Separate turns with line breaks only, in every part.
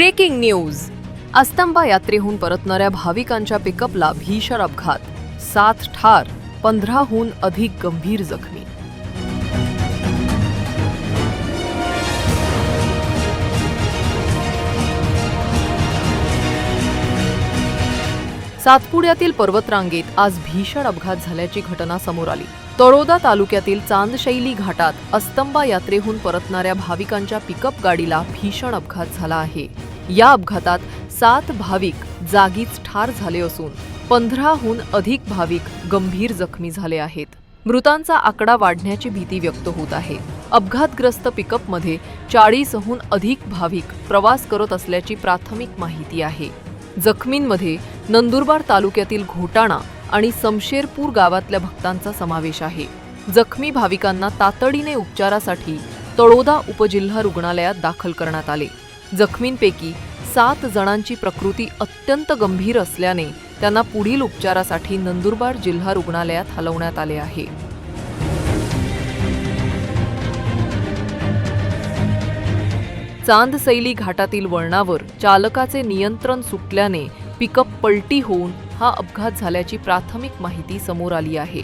Breaking news. Astamba यात्रेहून परतणाऱ्या भाविकांच्या पिकअपला भीषण अपघात. सात ठार पंधराहून अधिक गंभीर जखमी. सातपुड्यातील पर्वतरांगेत आज भीषण अपघात झाल्याची घटना समोर आली. तळोदा तालुक्यातील चांदशैली घाटात अस्तंबा यात्रेहून परतणाऱ्या भाविकांच्या पिकअप गाडीला भीषण अपघात झाला आहे. या अपघातात सात भाविक जागीच ठार झाले असून पंधराहून अधिक भाविक गंभीर जखमी झाले आहेत. मृतांचा आकडा वाढण्याची भीती व्यक्त होत आहे. अपघातग्रस्त पिकअपमध्ये चाळीसहून अधिक भाविक प्रवास करत असल्याची प्राथमिक माहिती आहे. जखमींमध्ये नंदुरबार तालुक्यातील घोटाणा आणि समशेरपूर गावातल्या भक्तांचा समावेश आहे. जखमी भाविकांना तातडीने उपचारासाठी तळोदा उपजिल्हा रुग्णालयात दाखल करण्यात आले. जखमींपैकी सात जणांची प्रकृती अत्यंत गंभीर असल्याने त्यांना पुढील उपचारासाठी नंदुरबार जिल्हा रुग्णालयात हलवण्यात आले आहे. चांदसैली घाटातील वळणावर चालकाचे नियंत्रण सुटल्याने पिकअप पलटी होऊन हा अपघात झाल्याची प्राथमिक माहिती समोर आली आहे.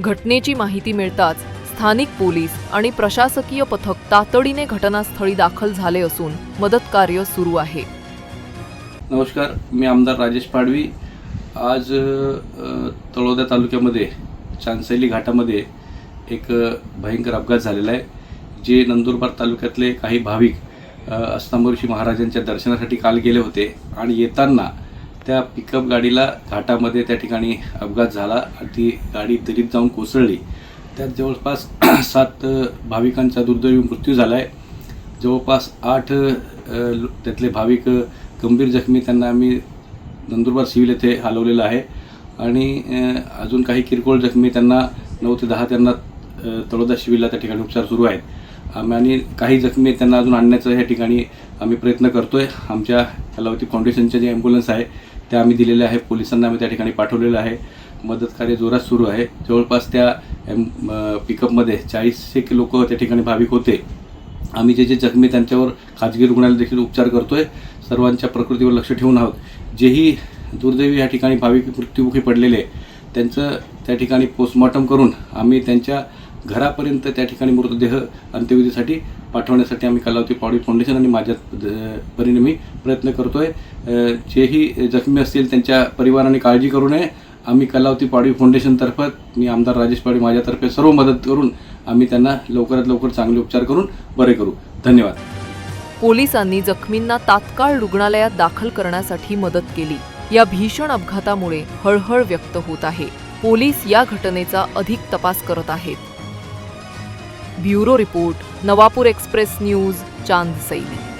घटनेची माहिती मिळताच स्थानिक पोलीस आणि प्रशासकीय पथक तातडीने घटनास्थळी दाखल झाले असून मदत कार्य सुरू आहे.
नमस्कार मी आमदार राजेश पाडवी. आज तळोदा तालुक्यामध्ये चांदसैली घाटामध्ये एक भयंकर अपघात झालेला आहे जे नंदुरबार तालुक्यातले काही भाविक अ, महाराजांच्या दर्शनासाठी काल गेले होते आणि येताना त्या पिकअप गाडीला घाटामध्ये त्या ठिकाणी अपघात झाला. आणि ती गाडी दरीत जाऊन कोसळली. त्यात जवळपास सात भाविकांचा दुर्दैवी मृत्यू झाला आहे जवळपास आठ त्यातले भाविक गंभीर जखमी त्यांना आम्ही नंदुरबार सिव्हिल येथे हलवलेलं आहे. आणि अजून काही किरकोळ जखमी त्यांना नऊ ते दहा त्यांना तळोदा शिविरला त्या ठिकाणी उपचार सुरू आहेत. आम्ही आणि काही जखमी त्यांना अजून आणण्याचा या ठिकाणी आम्ही प्रयत्न करतो आहे आमच्या कलावती फाउंडेशनच्या जे ॲम्ब्युलन्स आहे त्या आम्ही दिलेल्या आहे पोलिसांना आम्ही त्या ठिकाणी पाठवलेलं आहे. मदत कार्य जोरात सुरू आहे. जवळपास त्या एम पिकअपमध्ये चाळीस एक लोक त्या ठिकाणी भाविक होते. आम्ही जे जे जखमी त्यांच्यावर खाजगी रुग्णालयात देखील उपचार करतोय सर्वांच्या प्रकृतीवर लक्ष ठेवून आहोत. जेही दुर्दैवी या ठिकाणी भाविक मृत्युमुखी पडलेले त्यांचं त्या ठिकाणी पोस्टमॉर्टम करून आम्ही त्यांच्या घरापर्यंत त्या ठिकाणी मृतदेह अंत्यविधीसाठी पाठवण्यासाठी आम्ही कलावती पावडी फाउंडेशन आणि माझ्या द- परीने मी प्रयत्न करतोय. आहे जेही जखमी असतील त्यांच्या परिवाराने काळजी करू नये. आम्ही कलावती पाडवी फाउंडेशनतर्फे मी आमदार राजेश पाडवी माझ्यातर्फे सर्व मदत करून आम्ही त्यांना लवकरात लवकर चांगले उपचार करून बरे करू. धन्यवाद.
पोलिसांनी जखमींना तात्काळ रुग्णालयात दाखल करण्यासाठी मदत केली. या भीषण अपघातामुळे हळहळ व्यक्त होत आहे. पोलीस या घटनेचा अधिक तपास करत आहेत. Bureau report Navapur express news Chandsaili.